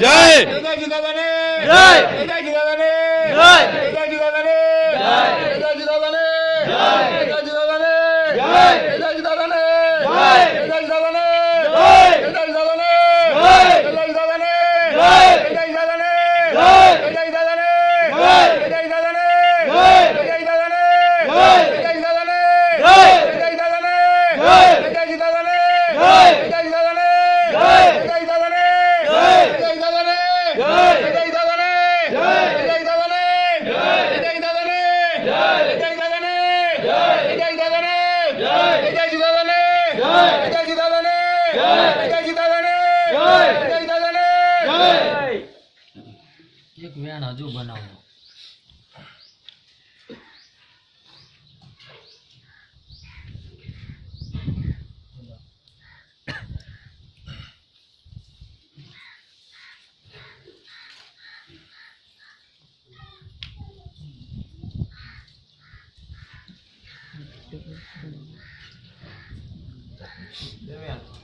జై! జై! జై! એક વેણ હજુ બનાવો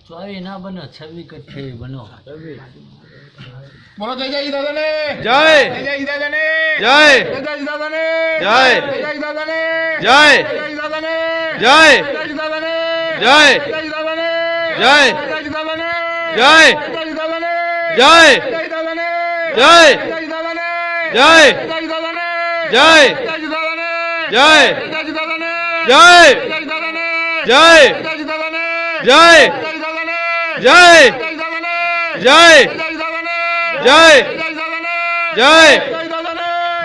ચોવી ના બનો છવ્વી કઠી બનો બોલો દાદાજી દાદાને જય દાદાજી દાદાને જય દાદાજી દાદાને જય દાદાજી દાદાને જય દાદાજી દાદાને જય દાદાજી દાદાને જય દાદાજી દાદાને જય દાદાજી દાદાને જય દાદાજી દાદાને જય દાદાજી દાદાને જય દાદાજી દાદાને જય દાદાજી દાદાને જય દાદાજી દાદાને જય દાદાજી દાદાને જય દાદાજી દાદાને જય દાદાજી દાદાને જય દાદાજી દાદાને જય દાદાજી દાદાને જય દાદાજી દાદાને જય જય! જય!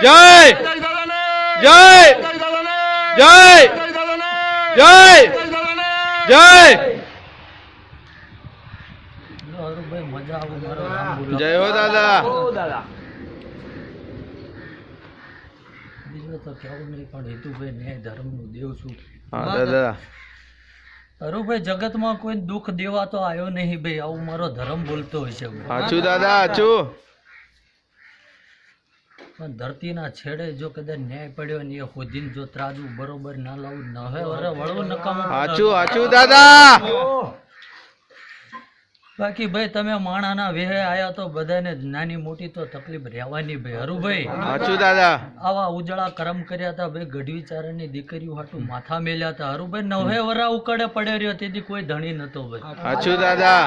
જય! જય! જય! જય! બોલો જય હો દાદા. બીજું તો કેવું નહીં પણ હેતુભાઈ ન્યાય ધર્મનું દેવ છું. હા દાદા. અરુભાઈ જગતમાં કોઈ દુઃખ દેવા તો આવ્યો નહીં ભાઈ. આવું મારો ધર્મ બોલતો હોય છે. હાચું દાદા હાચું પણ ધરતીના છેડે જો કદાચ ન્યાય પડ્યો ને એ હોદીન જો ત્રાજુ બરોબર ના લાવું ન હવે વરે વળવું નકામું. હાચું હાચું દાદા. બાકી ભાઈ તમે માણાના વેહે આયા તો બધાને નાની મોટી તો તકલીફ રહેવાની ભાઈ. હરુભાઈ સાચું દાદા. આવા ઉજળા કરમ કર્યા હતા ભાઈ ગઢવી ચારણની દીકરીઓ હાટું માથા મેલ્યા હતા હરુભાઈ નવે વરા ઉકળે પડે રહ્યો તેથી કોઈ ધણી નતો ભાઈ. સાચું દાદા.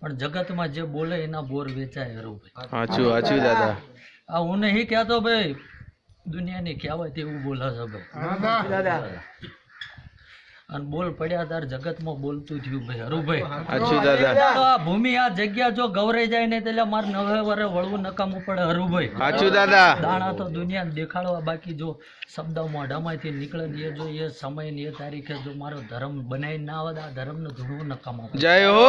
પણ જગતમાં જે બોલે એના બોર વેચાય હરુભાઈ સાચું સાચું દાદા. આ હું નહીં કહેતો ભાઈ દુનિયાની કહેવાય તેવું બોલે છે ભાઈ અને બોલ પડ્યા તાર જગતમાં બોલતું થયું ભાઈ હરુભાઈ. દાદા. આ ભૂમિ આ જગ્યા જો ગવરાઈ જાય ને એટલે મારે નવે વરે વળવું નકામું પડે હરુભાઈ. સાચું દાદા. દાણા તો દુનિયાને દેખાડવા બાકી જો શબ્દ મોઢામાંથી નીકળે ને એ જો એ સમય ને એ તારીખે જો મારો ધર્મ બનાવી ના આવે આ આ ધર્મને ધૂળવું નકામું જય હો!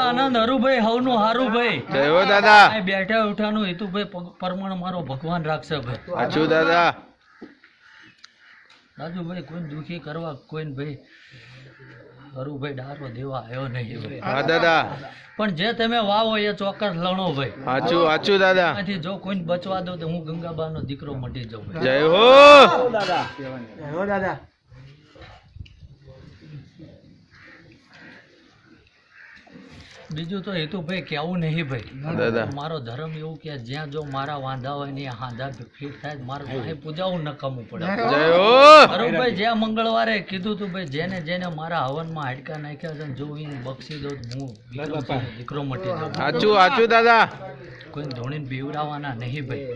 આનંદ હરુભાઈ હવનું હારું ભાઈ. જય હો દાદા. બેઠા ઉઠાનું હેતુભાઈ ભાઈ પરમાણ મારો ભગવાન રાખશે ભાઈ. સાચું દાદા. રાજુભાઈ કોઈ દુખી કરવા કોઈને ભાઈ હરુભાઈ ડારો દેવા આવ્યો નહીં હા દાદા. પણ જે તમે વાવો એ ચોક્કસ લણો ભાઈ. સાચું સાચું દાદા. આથી જો કોઈને બચવા દો તો હું ગંગાબાનો દીકરો મટી જાઉં ભાઈ. જય હો. બીજું તો હેતુભાઈ કેવું નહીં ભાઈ. દાદા મારો ધર્મ એવું કે જ્યાં જો મારા વાંધા હોય ને હાંધા ફીટ થાય મારે ભાઈ પૂજાવું નકામું પડે. અરુણભાઈ જ્યાં મંગળવારે કીધું તું ભાઈ જેને જેને મારા હવનમાં હાડકા નાખ્યા છે જો હું બક્ષી દઉં તો હું દીકરો મટી સાચું હાચું દાદા. કોઈ ધોણીને બીવડાવવાના નહીં ભાઈ.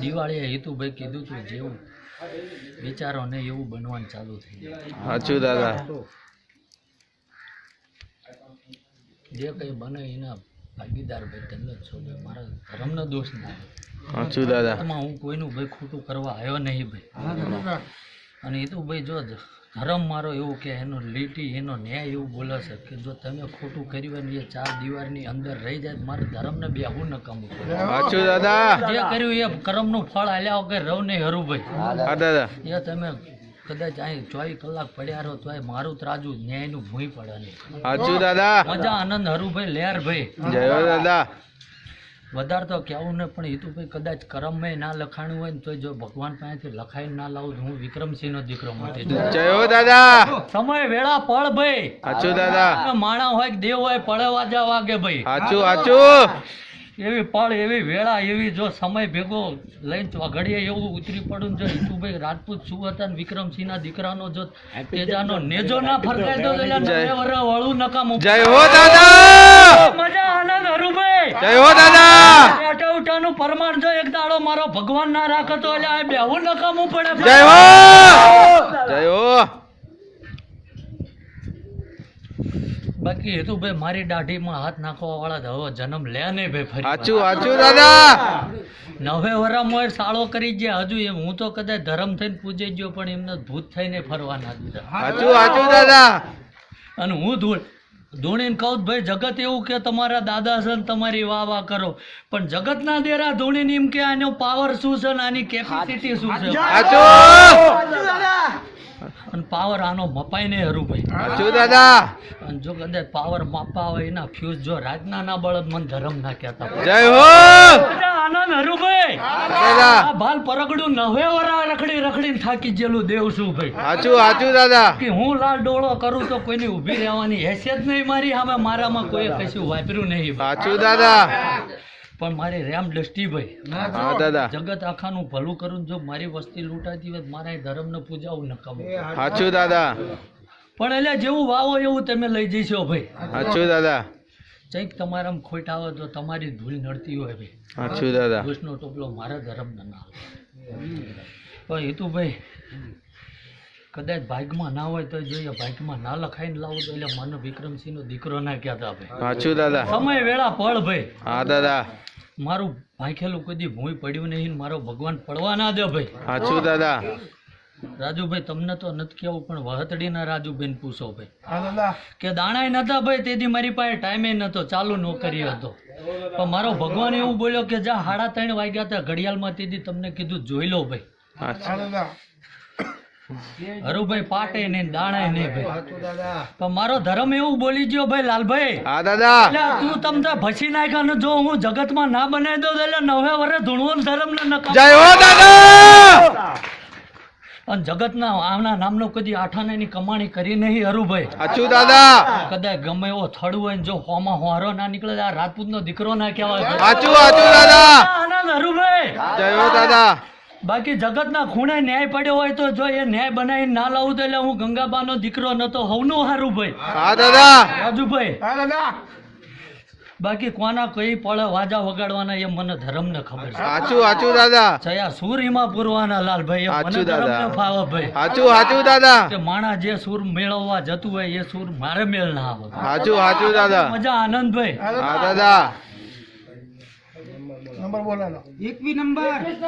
દિવાળીએ હેતુભાઈ કીધું તું જેવું. વિચારો ને એવું બનવાનું ચાલુ થઈ જાય સાચું દાદા. જે કંઈ બને એના ભાગીદાર ભાઈ તમે જ છો ભાઈ મારા ધર્મનો દોષ ના સાચું દાદા. એમાં હું કોઈનું ભાઈ ખોટું કરવા આવ્યો નહીં ભાઈ. અને એ તો ભાઈ જો ધર્મ મારો એવું કે એનો લીટી એનો ન્યાય એવું બોલે છે કે જો તમે ખોટું કર્યું હોય ને એ ચાર દિવારની અંદર રહી જાય મારે ધર્મને બે હું નકામું સાચું દાદા. જે કર્યું એ કર્મનું ફળ આલ્યા વગર રવ નહીં હરું ભાઈ. દાદા. એ તમે કદાચ અહીં ચોવીસ કલાક પડ્યા રહો તો મારું ત્રાજુ ન્યાયનું ભૂઈ પડે નહીં. સાચું દાદા. મજા આનંદ હરુભાઈ લેર ભાઈ જય દાદા. વધારે તો કહેવું ને પણ હિતુભાઈ કદાચ કરમમાં ના લખાણું હોય ને તો જો ભગવાન પાસેથી લખાઈ ના લાવું હું વિક્રમસિંહનો દીકરો મટી જયો જય દાદા. સમય વેળા પળ ભાઈ. સાચું દાદા. માણા હોય દેવ હોય પડે વાજા વાગે ભાઈ. સાચું સાચું એવી પળ એવી વેળા એવી જો સમય ભેગો લઈને તો ઘડીએ એવું ઉતરી પડું જો હિતુભાઈ રાજપૂત શું હતા ને વિક્રમસિંહના દીકરાનો જો તેજાનો નેજો ના ફરકાય તો એટલે વળું નકામું. જય હો દાદા! મજા આનંદ હરુભાઈ! જય હો દાદા! ઉઠાનું પ્રમાણ જો એક દાડો મારો ભગવાન ના રાખતો એટલે આ બેહું નકામું પડે. જય હો! જય હો! બાકી હેતુભાઈ મારી દાઢીમાં હાથ નાખવા વાળા તો હવે જન્મ લે નહીં ભાઈ ફરી સાચું સાચું દાદા. નવે વરામાં સાળો કરી ગયા. હજુ એમ હું તો કદાચ ધર્મ થઈને પૂજે ગયો પણ એમને ભૂત થઈને ફરવા ના દીધા સાચું સાચું દાદા. અને હું ધૂળ ધૂણીને કહું ભાઈ જગત એવું કે તમારા દાદા છે ને તમારી વાહ વાહ કરો. પણ જગતના દેરા ધૂણીને એમ કે આનો પાવર શું છે ને આની કેપેસિટી શું છે? સાચું. અને પાવર આનો મપાય નહીં હરું ભાઈ. સાચું દાદા? અને જો કદાચ પાવર માપવા હોય એના ફ્યુઝ જો રાજના ના બળદ મન ધરમ ના કહેતા જય હો! આનંદ હરુભાઈ દાદા. આ ભાલ પરગડું નવે વરા રખડી રખડીને થાકી જેલું દેવ છું ભાઈ. સાચું સાચું દાદા. કે હું લાલ ડોળો કરું તો કોઈની ઊભી રહેવાની હેસિયત નહીં મારી સામે મારામાં કોઈ કશું વાપર્યું નહીં. સાચું દાદા. પણ મારી રેમ દ્રષ્ટિભાઈ હા દાદા. જગત આખાનું ભલું કરું ને જો મારી વસ્તી લૂંટાતી હોય તો મારા ધર્મને પૂજાવું નકામું સાચું દાદા. પણ એટલે જેવું વાવો એવું તમે લઈ જઈશો ભાઈ. સાચું દાદા. કંઈક તમારામાં ખોટ આવે તો તમારી ભૂલ નડતી હોય ભાઈ. સાચું દાદા. કૃષ્ણ ટોપલો મારા ધર્મને ના પણ એ તો ભાઈ કદાચ ભાગમાં ના હોય તો જોઈએ ભાગમાં ના લખાઈને લાવું તો એટલે મને વિક્રમસિંહનો દીકરો ના કહેતા ભાઈ સાચું દાદા. સમય વેળા પળ ભાઈ. હા દાદા. મારું ભાંખેલું કદી ભૂંય પડ્યું નહીં મારો ભગવાન પડવા ના દે ભાઈ. સાચું દાદા. રાજુભાઈ તમને તો નથી કેવું પણ વહતડીના રાજુબેન પૂછો ભાઈ. કે દાણાય નતા ભાઈ તેથી મારી પાસે ટાઈમે નતો ચાલુ નોકરી હતો. પણ મારો ભગવાન એવું બોલ્યો કે જા સાડા ત્રણ વાગ્યા હતા ઘડિયાળમાં તેથી તમને કીધું જોઈ લો ભાઈ. હરુભાઈ પાટે ને દાણા નહીં ભાઈ. પણ મારો ધર્મ એવું બોલી ગયો ભાઈ લાલભાઈ. હા દાદા. તું તમને ભસી નાખ્યા ને જો હું જગતમાં ના બનાવી દઉં એટલે નવે વર્ષે ધૂણવો ધર્મ ને જય હો દાદા! અને જગતના આના નામનો કદી આઠાનાની કમાણી કરી નહીં હરુભાઈ. સાચું દાદા. કદાચ ગમે એવો થડ હોય ને જો હોમાં હોરો ના નીકળે આ રાજપૂત નો દીકરો ના કહેવાય. સાચું સાચું દાદા. આનંદ હરુભાઈ. જય હો દાદા. બાકી જગતના ખૂણે ન્યાય પડ્યો હોય તો જો એ ન્યાય બનાવીને ના લાવું તો એટલે હું ગંગાબાનો દીકરો નતો હવનું હારું ભાઈ. હા દાદા. રાજુભાઈ. બાકી કોના કઈ પડે વાજા વગાડવાના એ મને ધર્મને ખબર છે. સાચું સાચું દાદા. છયા સુરીમાં પૂરવાના લાલભાઈ મને. ધર્મને ફાવે ભાઈ. સાચું સાચું દાદા. કે માણા જે સુર મેળવવા જતું હોય એ સુર મારે મેળ ના આવે. સાચું સાચું દાદા. મજા આનંદભાઈ. હા દાદા. એકવી નંબર.